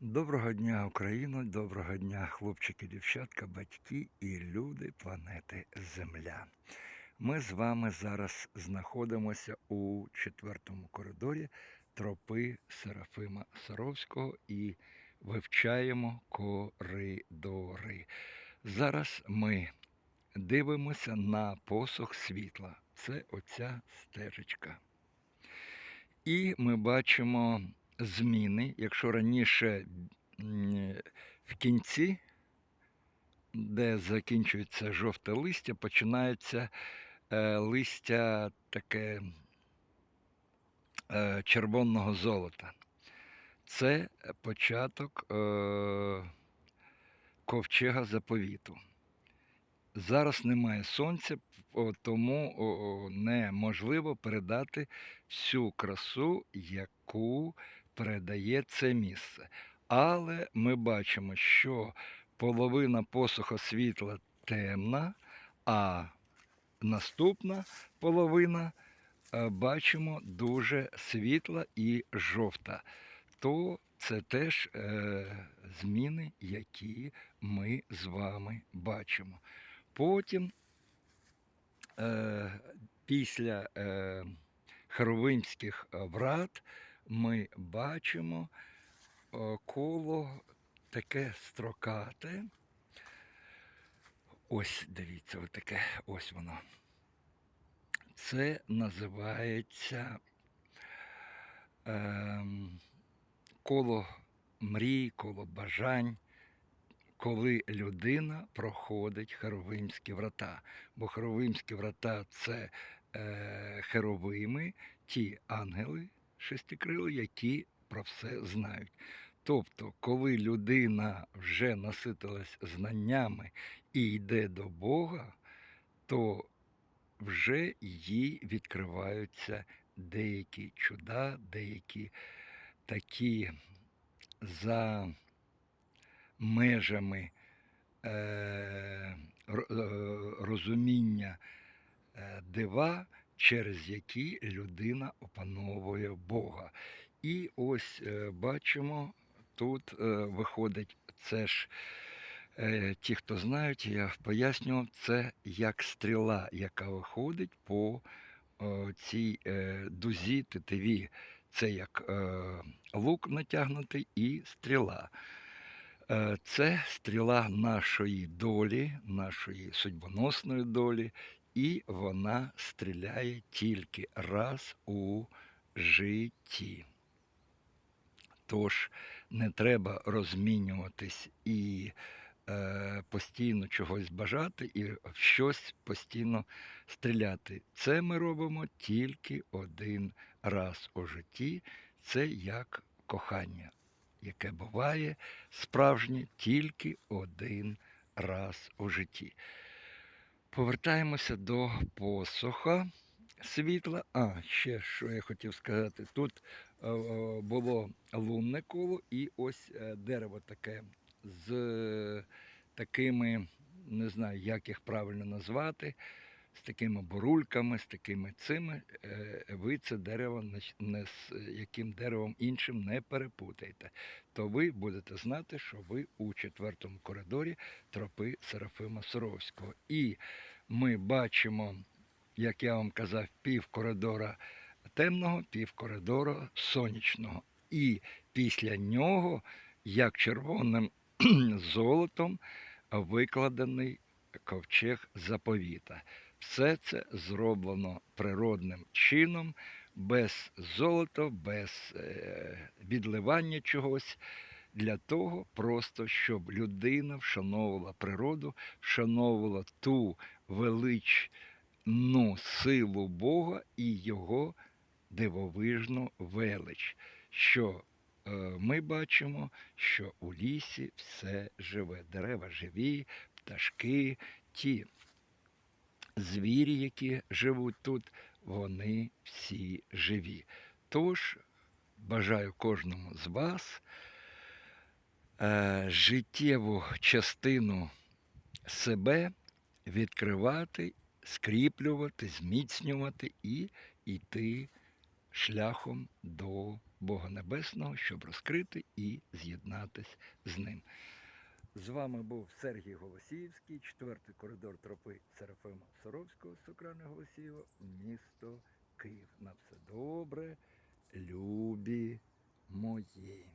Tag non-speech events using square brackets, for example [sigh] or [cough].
Доброго дня, Україно! Доброго дня, хлопчики, дівчатка, батьки і люди планети Земля. Ми з вами зараз знаходимося у четвертому коридорі тропи Серафима Саровського і вивчаємо коридори. Зараз ми дивимося на посох світла. Це оця стежечка. І ми бачимо зміни. Якщо раніше в кінці, де закінчується жовте листя, починається е, листя таке е, червоного золота. Це початок е, ковчега заповіту. Зараз немає сонця, тому неможливо передати всю красу, яку передає це місце. Але ми бачимо, що половина посуха світла темна, а наступна половина е, бачимо дуже світла і жовта. То це теж е, зміни, які ми з вами бачимо. Потім, е, після е, Херовимських е, врат, ми бачимо е, коло таке строкате. Ось, дивіться, таке, ось воно. Це називається ем, коло мрій, коло бажань, коли людина проходить Херовимські врата. Бо Херовимські врата це е, херовими, ті ангели шестикрили, які про все знають. Тобто, коли людина вже наситилась знаннями і йде до Бога, то вже їй відкриваються деякі чуда, деякі такі за межами е, е, розуміння е, дива, через які людина опановує Бога. І ось е, бачимо, тут е, виходить це ж. е, Ті, хто знають, я пояснював, це як стріла, яка виходить по цій дузі тетиві. Це як лук натягнутий і стріла. Це стріла нашої долі, нашої судьбоносної долі, і вона стріляє тільки раз у житті. Тож не треба розмінюватись і е, постійно чогось бажати і в щось постійно стріляти. Це ми робимо тільки один раз у житті. Це як кохання, яке буває справжнє тільки один раз у житті. Повертаємося до посоха світла. А, ще що я хотів сказати. Тут е, е, було лунне коло і ось е, дерево таке з такими, не знаю, як їх правильно назвати, з такими бурульками, з такими цими. Е, Ви це дерево не з яким деревом іншим не перепутаєте. То ви будете знати, що ви у четвертому коридорі тропи Серафима Суровського. І ми бачимо, як я вам казав, пів коридора темного, пів коридора сонячного. І після нього, як червоним [clears throat] золотом, викладений ковчег заповіта. Все це зроблено природним чином, без золота, без е, відливання чогось. Для того просто, щоб людина вшановувала природу, вшановувала ту величну силу Бога і Його дивовижну велич, що е, ми бачимо, що у лісі все живе. Дерева живі, пташки, ті звірі, які живуть тут, вони всі живі. Тож бажаю кожному з вас е, життєву частину себе відкривати, скріплювати, зміцнювати і йти шляхом до Бога Небесного, щоб розкрити і з'єднатись з ним. З вами був Сергій Голосіївський, четвертий коридор тропи Серафима Соровського, Сокрани Голосієва, місто Київ. На все добре, любі мої.